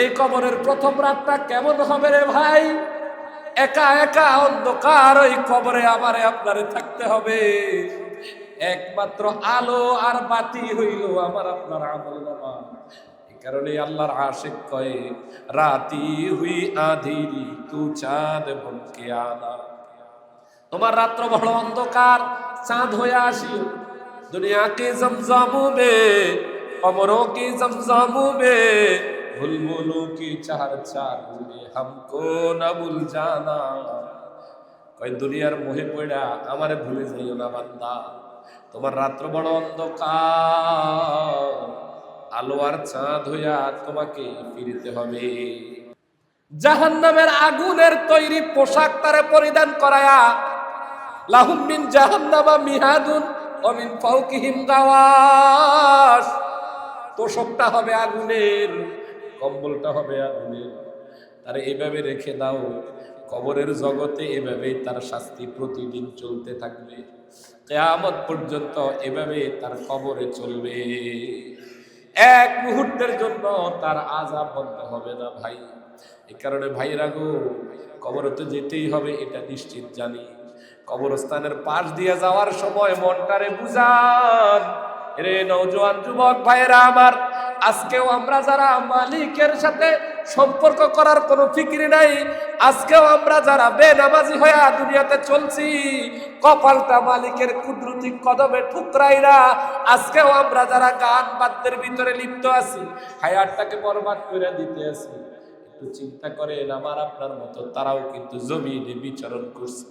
এই কবরের প্রথম রাতটা কেমন হবে রে ভাই? একা একা অন্ধকার ওই কবরে আমারে আপনারে থাকতে হবে। একমাত্র আলো আর বাতি হইল আমার আপনার আমল নামা। কারণে আল্লাহর আশিক কয়ে, রাতি হুই আধিরি, তু চাঁদ বলকে আলা তোমার রাত্র বড় অন্ধকার, চাঁদ হয়ে আসি। দুনিয়াকে জমজমু বে কমরও কি বে में बुलबुलों की चार चार में हमको न भूल जाना কয় দুনিয়ার মোহে পড়া আমারে ভুলে যাইও না বান্দা তোমার রাত্র বড় অন্ধকার আলো আর চাঁদ হইয়া তোমাকে ফিরিতে হবে জাহান্নামের আগুনের তৈরি পোশাক তারে পরিধান করায়া লাহুম মিন জাহান্নামা মিহাদুন ও মিন ফাওকিহিম গাওয়াস তোষকটা হবে আগুনের কম্বলটা হবে আগুনের। তারে এভাবে রেখে দাও। কবরের জগতে এভাবেই তার শাস্তি প্রতিদিন চলতে থাকবে। কেয়ামত পর্যন্ত এভাবে তার কবরে চলবে। এক মুহূর্তের জন্য তার আজাব বন্ধ হবে না ভাই। এই কারণে ভাইরা গো, কবরে তো যেতেই হবে, এটা নিশ্চিত জানি। কবরস্থানের পাশ দিয়ে যাওয়ার সময় মনটারে বুঝান। রে নৌজওয়ান যুবক ভাইরা আমার আজকেও আমরা যারা মালিকের সাথে সম্পর্ক করার কোনো ফিকিরি নাই, আজকেও আমরা যারা বেনামাজি হয়ে দুনিয়াতে চলছি, কপালটা মালিকের কুদরতি কদমে ঠুকরাইরা আজকেও আমরা যারা গান বাদ্যের ভিতরে লিপ্ত আছি, হায়ারটাকে বরবাদ করে দিতে আছি। একটু চিন্তা করেন, আমার আপনার মতো তারাও কিন্তু জমিনে বিচরণ করছে।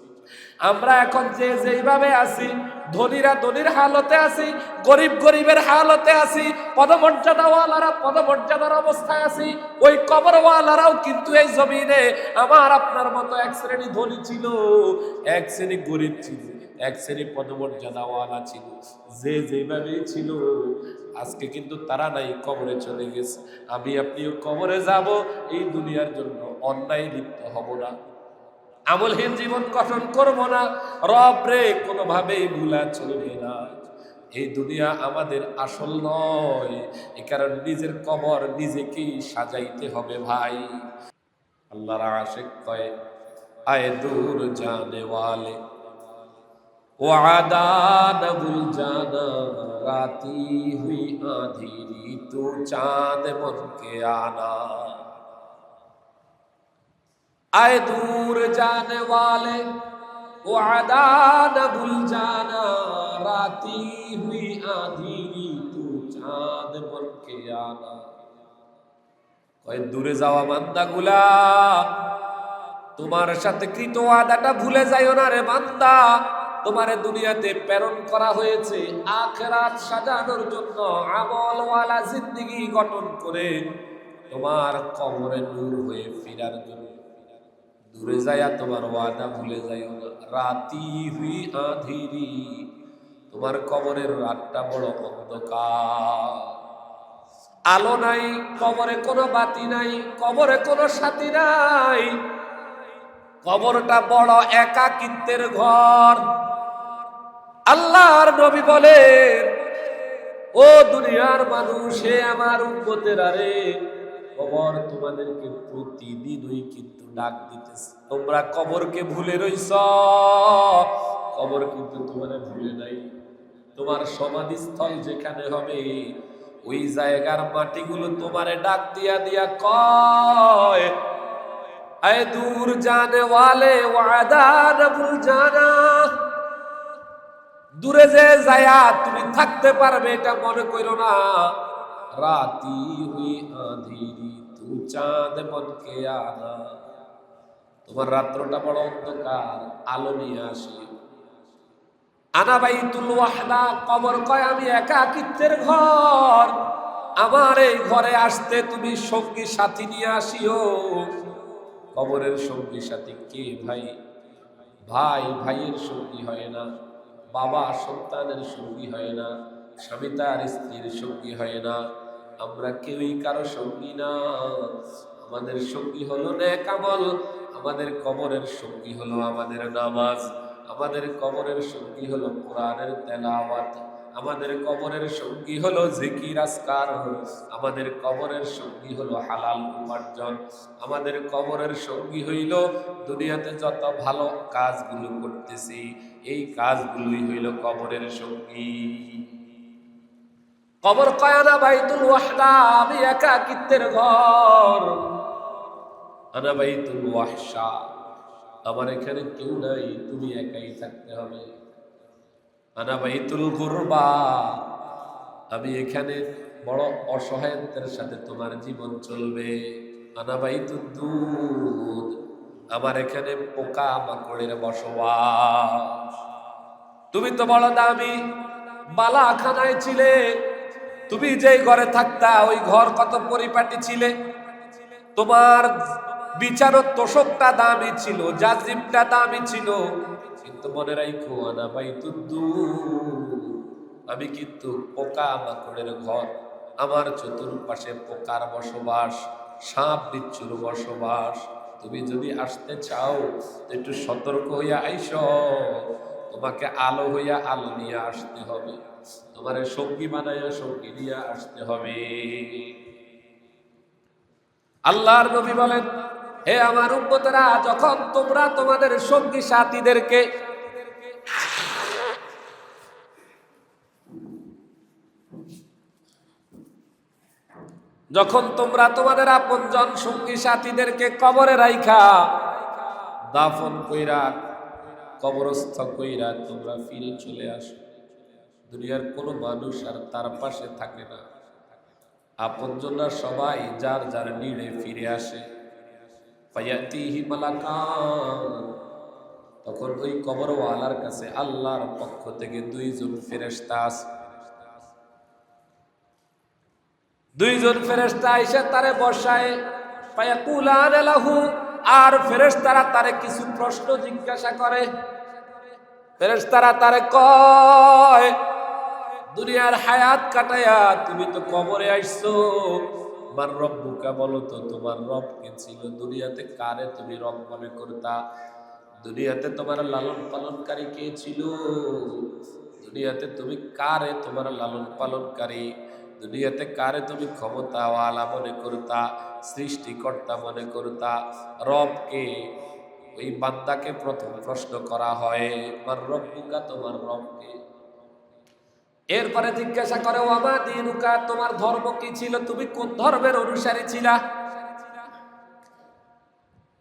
আমরা এখন যে যেইভাবে আছি, ধনীরা ধনীর হালতে আছি, গরিব গরিবের হালতে আছি, পদমর্যাদাওয়ালারা পদমর্যাদার অবস্থায় আছি, ওই কবরওয়ালারাও কিন্তু এই জমিনে। আমার আপনার মতো এক শ্রেণি ধনী ছিল, এক শ্রেণি গরিব ছিল, এক শ্রেণি পদমর্যাদাওয়ালা ছিল। যে যেভাবে ছিল, আজকে কিন্তু তারা নাই, কবরে চলে গেছে। আমি আপনিও কবরে যাব, এই দুনিয়ার জন্য অন্যায় লিপ্ত হব না। আমলহীন জীবন গঠন করব না। রব রে, কোনোভাবেই ভুলা চলবে না। এই দুনিয়া আমাদের আসল নয়। এ কারণ নিজের কবর নিজেকেই সাজাইতে হবে ভাই। আল্লাহর আশেক কয়, আয় দূর জানে ওয়ালে। জানা, রাতি হুই আধিরি, তু চাঁদ মনকে আনা। आए दूर जाने वाले वो अदा न भूल जाना राती हुई आंधी तू चांद बन के आना কয় দূরে যাওয়া বান্দা গুলা তোমার সাথে কৃত আদাটা ভুলে যাইও না রে বান্দা তোমারে দুনিয়াতে প্রেরণ করা হয়েছে আখেরাত সাজানোর জন্য আমলওয়ালা জিন্দিগি গঠন করে তোমার কবরে দূর হয়ে ফিরার জন্য দূরে যায়া তোমার ওয়াদা ভুলে যাইও রাতি হুই আধিরি তোমার কবরের রাতটা বড় অন্ধকার। আলো নাই, কবরে কোনো বাতি নাই, কবরে কোনো সাথী নাই। কবরটা বড় একাকিত্বের ঘর। আল্লাহর নবী বলেন, ও দুনিয়ার মানুষ আমার উম্মতের আরে, কবর তোমাদেরকে প্রতিদিনই কিন্তু ডাক দিতেছে। তোমরা কবরকে ভুলে রইছ। কবর কিন্তু তোমার ভুলে নাই। তোমার সমাধিস্থল যেখানে হবে, ওই জায়গার মাটিগুলো তোমারে ডাক দিয়া দিয়া কয়, আয় দূর ওয়ালে ওয়াদা না ভুল জানা। দূরে যে যায়া তুমি থাকতে পারবে এটা মনে করো না। রাতি হুই আঁধিরি, তু চাঁদ মনকে আনা। তোমার রাত্রটা বড় অন্ধকার, আলো নিয়ে আসি আনা ভাই তুল ওয়াহদা, কবর কয়, আমি একাকিত্বের ঘর। আমার এই ঘরে আসতে তুমি সঙ্গী সাথী নিয়ে আসিও। কবরের সঙ্গী সাথী কে ভাই? ভাই ভাইয়ের সঙ্গী হয় না। বাবা সন্তানের সঙ্গী হয় না। স্বামী তার স্ত্রীর সঙ্গী হয় না। আমরা কেউই কারও সঙ্গী না। আমাদের সঙ্গী হলো নেকামল আমাদের কবরের সঙ্গী হলো আমাদের নামাজ, আমাদের কবরের সঙ্গী হলো কোরআনের তেলাওয়াত, আমাদের কবরের সঙ্গী হলো জিকির আসকার আমাদের কবরের সঙ্গী হলো হালাল উপার্জন, আমাদের কবরের সঙ্গী হইল দুনিয়াতে যত ভালো কাজগুলো করতেছি, এই কাজগুলোই হইল কবরের সঙ্গী। কবর কয়ানা বাইতুল ওয়াহদা, আমি একাকিত্বের ঘর। আমার এখানে কেউ নাই, তুমি একাই থাকতে হবে। আমি এখানে বড় অসহায়ত্বের সাথে তোমার জীবন চলবে। আমার এখানে পোকা মাকড়ের বসবাস। তুমি তো বড় দামি বালাখানায় ছিলে। তুমি যেই ঘরে থাকতা, ওই ঘর কত পরিপাটি ছিলে। তোমার বিচারক তোষকটা দামি ছিল, জাজিমটা দামি ছিল। কিন্তু মনে রাখো আনা ভাই তুদ্দু আমি কিন্তু পোকা মাকড়ের ঘর। আমার চতুর্পাশে পোকার বসবাস, সাপ বিচ্ছুর বসবাস। তুমি যদি আসতে চাও, একটু সতর্ক হইয়া আইস। তোমাকে আলো হইয়া আলো নিয়ে আসতে হবে। তোমার সঙ্গী বানাইয়া সঙ্গী নিয়ে আসতে হবে। আল্লাহর নবী বলেন হে আমার উম্মতেরা, যখন তোমরা তোমাদের সঙ্গী সাথীদেরকে যখন তোমরা তোমাদের আপনজন সঙ্গী সাথীদেরকে কবরে রাইখা, দাফন কইরা কবরস্থ কইরা তোমরা ফিরে চলে আসো। দুনিয়ার কোনো মানুষ আর তার পাশে থাকে না। আপনজনরা সবাই যার যার নিড়ে ফিরে আসে। তখন ওই কবরওয়ালার কাছে আল্লাহর পক্ষ থেকে দুইজন ফেরেশতা আছে। দুইজন ফেরেশতা এসে তারে বসায় আর ফেরেশতারা তারে কিছু প্রশ্ন জিজ্ঞাসা করে। ফেরেশতারা তারে কয়, দুনিয়ার হায়াত কাটায়া তুমি তো কবরে আইসো। তোমার রব বুকা বলো তো, তোমার রব কে ছিল দুনিয়াতে? কারে তুমি রব মনে করতা? দুনিয়াতে তোমার লালন পালনকারী কে ছিল? দুনিয়াতে তুমি কারে তোমার লালন পালনকারী? দুনিয়াতে কারে তুমি ক্ষমতাওয়ালা মনে করতা? সৃষ্টিকর্তা মনে করতা? রবকে ওই বান্দাকে প্রথম প্রশ্ন করা হয়, তোমার রব্বুকা তোমার রবকে এরপরে জিজ্ঞাসা করে, ওয়ামা দিনুকা, তোমার ধর্ম কি ছিল? তুমি কোন ধর্মের অনুসারী ছিলা?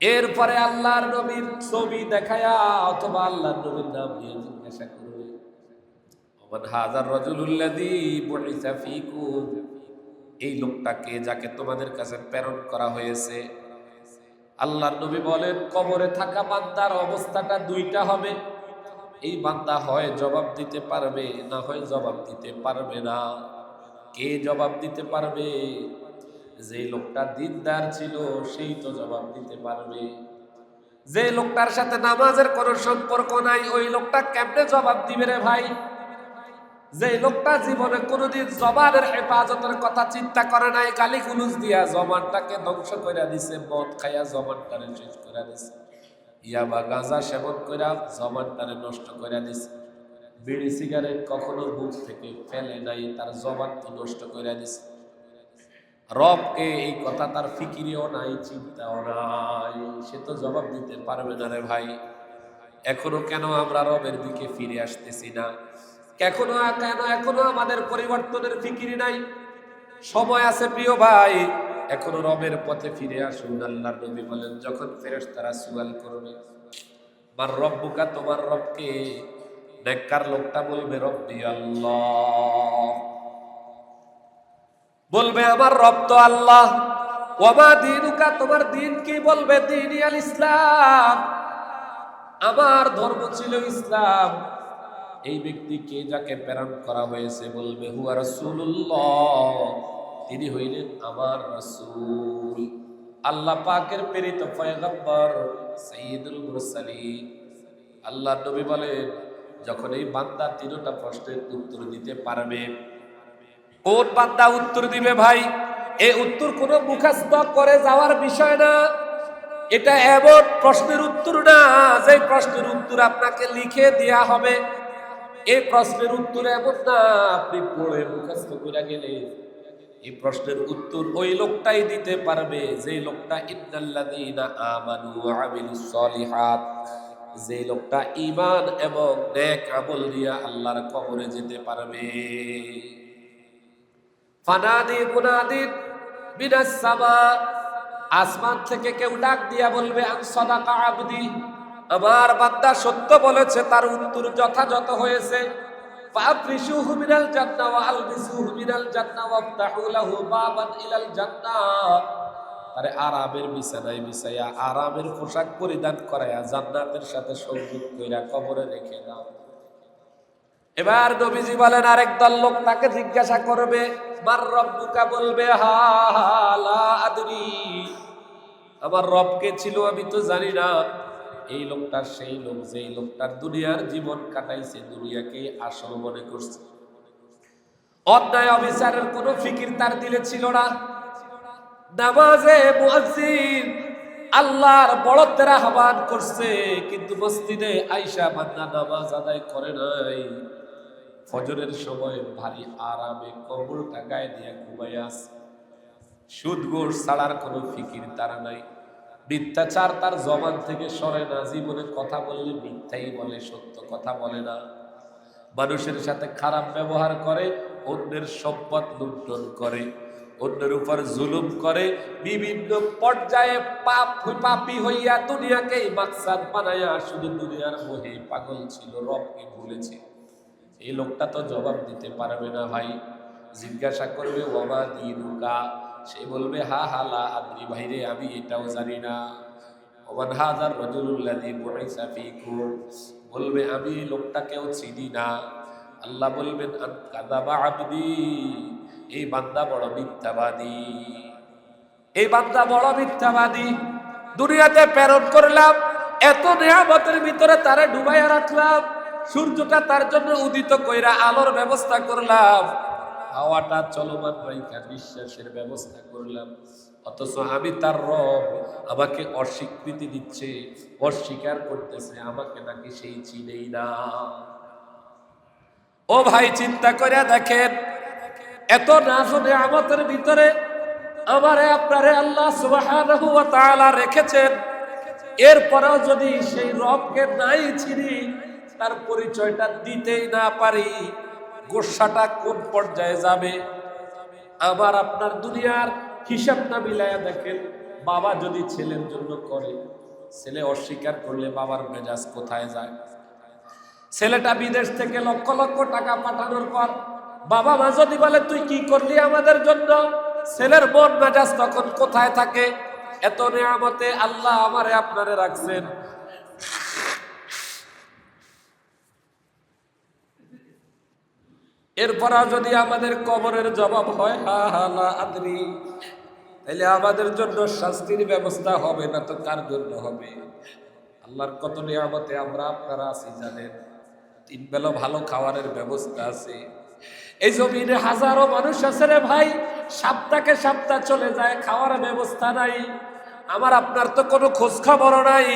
এরপরে আল্লাহর নবীর ছবি দেখায়া অথবা আল্লাহর নবীর নাম নিয়ে জিজ্ঞাসা করবে হাজার রজুলুল্লাযী বুইসা ফীকুম? এই লোকটাকে যাকে তোমাদের কাছে প্রেরণ করা হয়েছে? আল্লাহর নবী বলেন, কবরে থাকা বান্দার অবস্থাটা দুইটা হবে। এই বান্দা হয় জবাব দিতে পারবে, না হয় জবাব দিতে পারবে না। কে জবাব দিতে পারবে? যে লোকটা দিনদার ছিল, সেই তো জবাব দিতে পারবে। যে লোকটার সাথে নামাজের কোনো সম্পর্ক নাই, ওই লোকটা কেমনে জবাব দিবে রে ভাই? যে লোকটা জীবনে কোনোদিন জবানের হেফাজতের কথা চিন্তা করে নাই গালি গুলুজ দিয়া জমানটাকে ধ্বংস করে দিছে, মদ খাইয়া জমানটারে শেষ করে দিছে। ইয়াবা গাঁজা সেবন কইরা জবানটারে নষ্ট করে দিছে। বিড়ি, সিগারেট কখনো বুক থেকে ফেলে নাই, তার জবান তো নষ্ট করে দিছে। রবকে এই কথা তার ফিকিরিও নাই, চিন্তাও নাই। সে তো জবাব দিতে পারবে না রে ভাই। এখনও কেন আমরা রবের দিকে ফিরে আসতেছি না? এখনও কেন, এখনও আমাদের পরিবর্তনের ফিকিরি নাই? সময় আছে প্রিয় ভাই। এখনও রবের পথে ফিরে আসুন। আল্লাহর নবী বলেন, যখন ফেরেস তারা সুয়াল করবে আমার রব্বুকা, তোমার রবকে? নেককার লোকটা বলবে, রব্বি আল্লাহ। বলবে, আমার রব তো আল্লাহ। ওমা দিনুকা, তোমার দিন কি বলবে? দিন আল ইসলাম। আমার ধর্ম ছিল ইসলাম। এই ব্যক্তিকে যাকে প্রেরণ করা হয়েছে বলবে, হুয়া রাসূলুল্লাহ। তিনি হইলেন আমার রাসূল। আল্লাহ পাকের প্রেরিত পয়গম্বর সাইয়্যিদুল মুরসালিন। আল্লাহ নবী বলেন, যখন এই বান্দা তিনটা প্রশ্নের উত্তর দিতে পারবে, কোন বান্দা উত্তর দিবে ভাই? এই উত্তর কোন মুখস্থ করে যাওয়ার বিষয় না। এটা এমন প্রশ্নের উত্তর না যে প্রশ্নের উত্তর আপনাকে লিখে দেয়া হবে। এই প্রশ্নের উত্তর এমন না, আপনি পড়ে মুখস্থ করে গেলে এই প্রশ্নের উত্তর ওই লোকটাই দিতে পারবে। যে লোকটা, ইন্নাল্লাযীনা আমানু ওয়া আমিলুস সলিহাত যে লোকটা ঈমান এবং নেক আমল দিয়ে আল্লাহর কবরে যেতে পারবে। ফানাদি মুনাদিন মিনাস সামা, আসমান থেকে কেউ ডাক দিয়া বলবে, আন সাদাকা আবদি আমার বান্দা সত্য বলেছে, তার উত্তর যথাযথ হয়েছে। মিনাল জান্নাহ ওয়া আলবিসুহু মিনাল জান্নাহ ওয়াফতাহু লাহু বাবান ইলাল জান্নাহ আরে আরামের বিছানায় বিছাইয়া আরামের পোশাক পরিধান করাইয়া জান্নাতের সাথে সংযোগ কইরা কবরে রেখে দাও। এবার নবীজি বলেন, আরেক দল লোক তাকে জিজ্ঞাসা করবে, মার রব্বুকা? বলবে হালা আদরি। আমার রবকে ছিল আমি তো জানি না। এই লোকটা সেই লোক, যেই লোকটার দুনিয়ার জীবন কাটাইছে, দুনিয়াকে আসল মনে করছে। অন্যায় অবিচারের কোনো ফিকির তার দিলে ছিল না। নামাজে মুয়াজ্জিন আল্লাহর বড়দের আহ্বান করছে, কিন্তু মসজিদে আইসা বান্দা নামাজ আদায় করে নাই। ফজরের সময় ভারী আরামে কবরটা গায়ে দিয়ে ঘুমাইয়া আছে। সুদ গোর ছাড়ার কোনো ফিকির তারা নাই। মিথ্যাচার তার জবান থেকে সরে না। জীবনে কথা বললে মিথ্যাই বলে, সত্য কথা বলে না। মানুষের সাথে খারাপ ব্যবহার করে, অন্যের সম্পদ লুণ্ঠন করে, অন্যের উপর জুলুম করে। বিভিন্ন পর্যায়ে পাপ পাপি হইয়া দুনিয়াকে মাকসাদ বানাইয়া শুধু দুনিয়ার মোহে পাগল ছিল, রবকে ভুলেছে। এই লোকটা তো জবাব দিতে পারবে না ভাই। জিজ্ঞাসা করবে, ওমা দিনুকা? সে বলবে, হা হা, লা আদ্রি ভাইরে আমি এটাও জানি না। ওমান হাজার রজুল্লাদি বুইসা ফিকুম। বলবে, আমি লোকটাকেও চিনি না। আল্লাহ বলবেন কাযাবা আবদি, এই বান্দা বড় মিথ্যাবাদী। এই বান্দা বড় মিথ্যাবাদী। দুনিয়াতে প্রেরণ করলাম, এত নিয়ামতের ভিতরে তারে ডুবাইয়া রাখলাম, সূর্যটা তার জন্য উদিত কইরা আলোর ব্যবস্থা করলাম। হাওয়াটা চলমান রাইখা বিশ্বাসের ব্যবস্থা করলাম। অথচ আমি তার রব আমাকে অস্বীকৃতি দিচ্ছে, অস্বীকার করতেছে, আমাকে নাকি সেই চিনেই না। ও ভাই, চিন্তা করে দেখেন, এত না নাজনে আমাদের ভিতরে আমারে আপনারে আল্লাহ তাআলা রেখেছেন। এরপরেও যদি সেই রবকে নাই চিনি, তার পরিচয়টা দিতেই না পারি। গোসাটা কোন পর্যায়ে যাবে? আবার আপনার দুনিয়ার হিসাবটা মিলাইয়া দেখেন, বাবা যদি ছেলের জন্য করে, ছেলে অস্বীকার করলে বাবার মেজাজ কোথায় যায়? ছেলেটা বিদেশ থেকে লক্ষ লক্ষ টাকা পাঠানোর পর, বাবা মা যদি বলে, তুই কি করলি আমাদের জন্য? ছেলের মন মেজাজ তখন কোথায় থাকে? এত নিয়ামতে আল্লাহ আমারে আপনারে রাখছেন। এরপরা যদি আমাদের কবরের জবাব হয়, হা হা লা আদরি। তাহলে আমাদের জন্য শাস্তির ব্যবস্থা হবে না তো কার জন্য হবে? আল্লাহর কত নিয়ামতে আমরা আপনারা আছি জানেন। তিন বেলা ভালো খাওয়ারের ব্যবস্থা আছে। এই জমিনে হাজারো মানুষ আছে রে ভাই। সপ্তাহে সপ্তাহ চলে যায়, খাওয়ার ব্যবস্থা নাই। আমার, আপনার তো কোনো খোঁজ খবর নাই।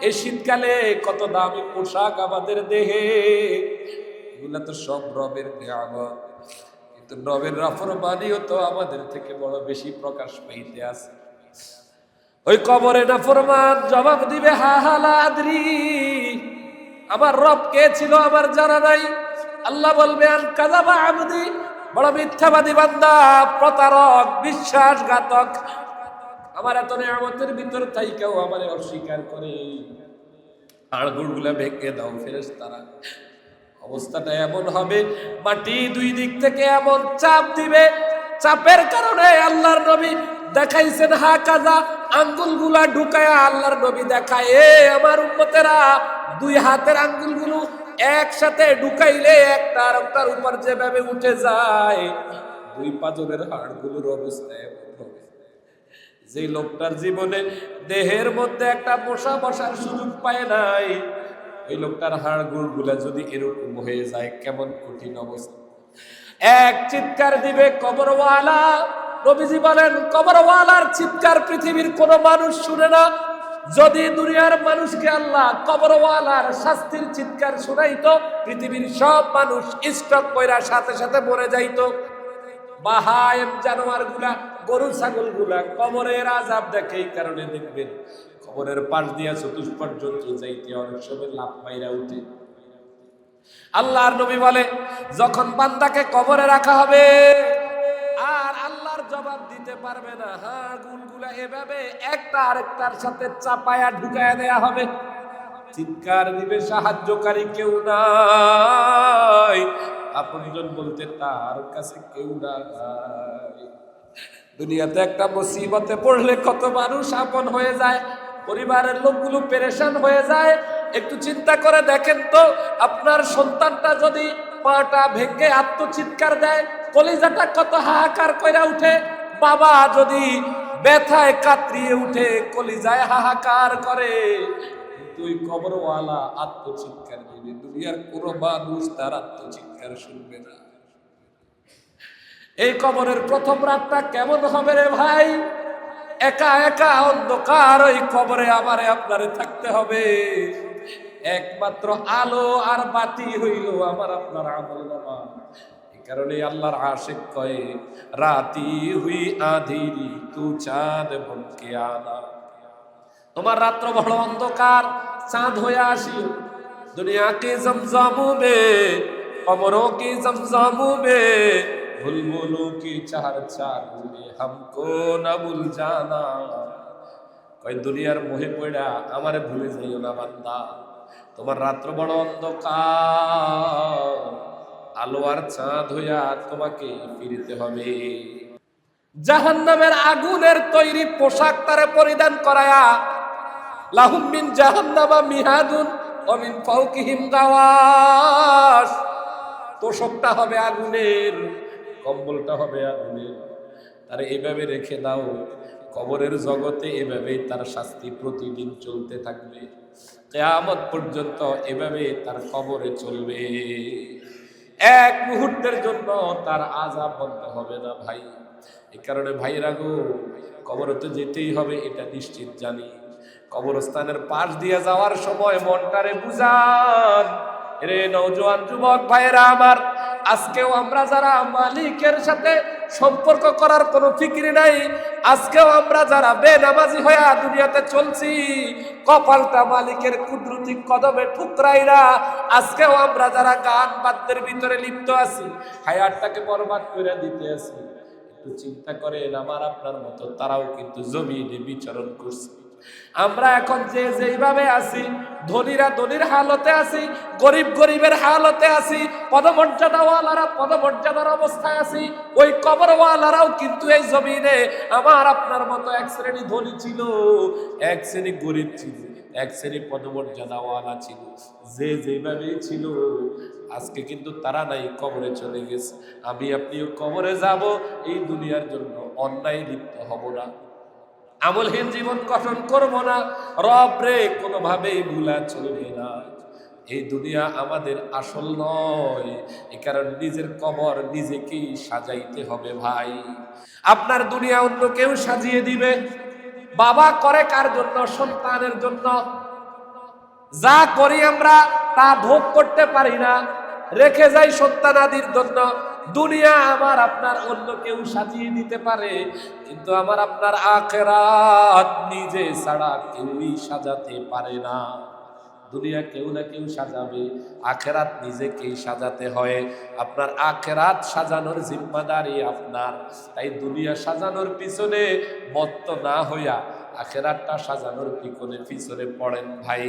এই শীতকালে কত দামি পোশাক আমাদের দেহে। এগুলা তো সব রবের নিয়ামত। কিন্তু রবের রাফরমানিও তো আমাদের থেকে বড় বেশি প্রকাশ পাইতে আছে। ওই কবরে নাফরমান জবাব দিবে, হা হালা আদরি আমার রব কে ছিল, আমার জানা নাই। আল্লাহ বলবে, আন কাযাবা আবদি। বড় মিথ্যাবাদী বান্দা, প্রতারক, বিশ্বাসঘাতক। আমার এত নিয়ামতের ভিতর তাই কেউ আমার অস্বীকার করে। হাড়গুড়গুলা ভেঙে দাও ফেরেস তারা অবস্থাটা এমন হবে, মাটি দুই দিক থেকে এমন চাপ দিবে, চাপের কারণে আল্লাহর নবী দেখাইছেন, হা কাজা, আঙ্গুলগুলা ঢুকায়া আল্লাহর নবী দেখায়, এ আমার উম্মতেরা, দুই হাতের আঙ্গুলগুলো একসাথে ঢুকাইলে একটা আর উপর যেভাবে উঠে যায়, দুই পাজরের হাড়গুলোর অবস্থা হবে। যে লোকটার জীবনে দেহের মধ্যে একটা বসা বসার সুযোগ পায় নাই ওই লোকটার হাড় গুড়গুলা যদি এরকম হয়ে যায়, কেমন কঠিন অবস্থা। এক চিৎকার দিবে কবরওয়ালা। নবীজি বলেন, কবরওয়ালার চিৎকার পৃথিবীর কোন মানুষ শুনে না। যদি দুনিয়ার মানুষকে আল্লাহ কবরওয়ালার শাস্তির চিৎকার শোনাইতো, পৃথিবীর সব মানুষ স্টক কইরা সাথে সাথে মরে যাইতো। বাহায়েম জানোয়ারগুলা গরু ছাগলগুলা কবরের আজাব দেখে এই কারণে দেখবেন। কবরের পাশ দিয়া চতুষ্পদ জন্তু যাইতে অনেক সময় লাভ পাইরা উঠে। আল্লাহর নবী বলে, যখন বান্দাকে কবরে রাখা হবে, আর আল্লাহর জবাব দিতে পারবে না হ্যাঁ গুলগুলা এভাবে একটা আরেকটার সাথে চাপায়া ঢুকায়া দেয়া হবে। চিৎকার দিবে, সাহায্যকারী কেউ নাই। আপনজন বলতে তার কাছে কেউ নাই। দুনিয়াতে একটা মুসিবতে পড়লে কত মানুষ আপন হয়ে যায় পরিবারের লোকগুলো পেরেশান হয়ে যায়। একটু চিন্তা করে দেখেন তো, আপনার সন্তানটা যদি পাটা ভেঙে আত্মচিৎকার দেয়, কলিজাটা কত হাহাকার কইরা উঠে। বাবা যদি ব্যথায় কাতরিয়ে উঠে, কলিজায় হাহাকার করে। তুই কবরওয়ালা আত্মচিৎকার দিবে। দুনিয়ার কোনো মানুষ তার আত্মচিৎকার শুনবে না। এই কবরের প্রথম রাতটা কেমন হবে রে ভাই? একা একা অন্ধকার, ওই কবরে আবার আপনারে থাকতে হবে। একমাত্র আলো আর বাতি হইল আমার, আপনার আমল নামা। কারণে আল্লাহর আশেক কয়ে, রাতি হুই আধিরি তু চাঁদ ভমকে আলা তোমার রাত্র বড় অন্ধকার, চাঁদ হয়ে আসি দুনিয়াকে কে জমজমু মে কমরো बुलबुलों की चार चार में हमको न भूल जाना কয় দুনিয়ার মোহে পড়া আমারে ভুলে যাইও না বান্দা তোমার রাত্র বড় অন্ধকার আলো আর চাঁদ হইয়া তোমাকে ফিরিতে হবে জাহান্নামের আগুনের তৈরি পোশাক তারে পরিধান করায়া লাহুম মিন জাহান্নামা মিহাদুন ওয়া মিন ফাওকিহিম গাওয়াস তোষকটা হবে আগুনের কম্বলটা হবে আগুনের তার এভাবে রেখে দাও, কবরের জগতে এভাবেই তার শাস্তি প্রতিদিন চলতে থাকবে। কেয়ামত পর্যন্ত এভাবে তার কবরে চলবে। এক মুহূর্তের জন্য তার আজাব বন্ধ হবে না ভাই। এই কারণে ভাইরা গো, কবরে তো যেতেই হবে, এটা নিশ্চিত জানি। কবরস্থানের পাশ দিয়ে যাওয়ার সময় মনটারে বুঝান। রে নৌজওয়ান যুবক ভাইরা আমার আজকেও আমরা যারা মালিকের সাথে সম্পর্ক করার কোনো ফিকিরি নাই, আজকেও আমরা যারা বেনামাজি হয়ে দুনিয়াতে চলছি, কপালটা মালিকের কুদরতি কদমে ঠুকরাইরা আজকেও আমরা যারা গান বাদ্যের ভিতরে লিপ্ত আছি, হায়ারটাকে বরবাদ করে দিতে আছি। একটু চিন্তা করেন, আমার আপনার মতো তারাও কিন্তু জমিনে বিচরণ করছে। আমরা এখন যে যেইভাবে আছি, ধনীরা ধনীর হালতে আছি, গরিব গরিবের হালতে আছি, পদমর্যাদাওয়ালারা পদমর্যাদার অবস্থায় আছি, ওই কবরওয়ালারাও কিন্তু এই জমিনে। আমার আপনার মতো এক শ্রেণি ধনী ছিল, এক শ্রেণি গরিব ছিল, এক শ্রেণি পদমর্যাদাওয়ালা ছিল, যে যেভাবে ছিল, আজকে কিন্তু তারা নাই, কবরে চলে গেছে। আমি আপনিও কবরে যাব, এই দুনিয়ার জন্য অন্যায় লিপ্ত হব না। আমলহীন জীবন গঠন করব না। রব রে, কোনোভাবেই ভুলা চলবে না। এই দুনিয়া আমাদের আসল নয়। এ কারণ নিজের কবর নিজেকেই সাজাইতে হবে ভাই। আপনার দুনিয়া অন্য কেউ সাজিয়ে দিবে। বাবা করে কার জন্য? সন্তানের জন্য। যা করি আমরা তা ভোগ করতে পারি না। রেখে যাই সন্তানাদির জন্য। দুনিয়া আমার আপনার অন্য কেউ সাজিয়ে দিতে পারে, কিন্তু আমার আপনার আখেরাত নিজে ছাড়া কেউই সাজাতে পারে না। দুনিয়া কেউ না কেউ সাজাবে, আখেরাত নিজেকেই সাজাতে হয়? আপনার আখেরাত সাজানোর জিম্মাদারি আপনার, তাই দুনিয়া সাজানোর পিছনে মত্ত না হইয়া আখেরাতটা সাজানোর পিছনে পিছনে পড়েন ভাই।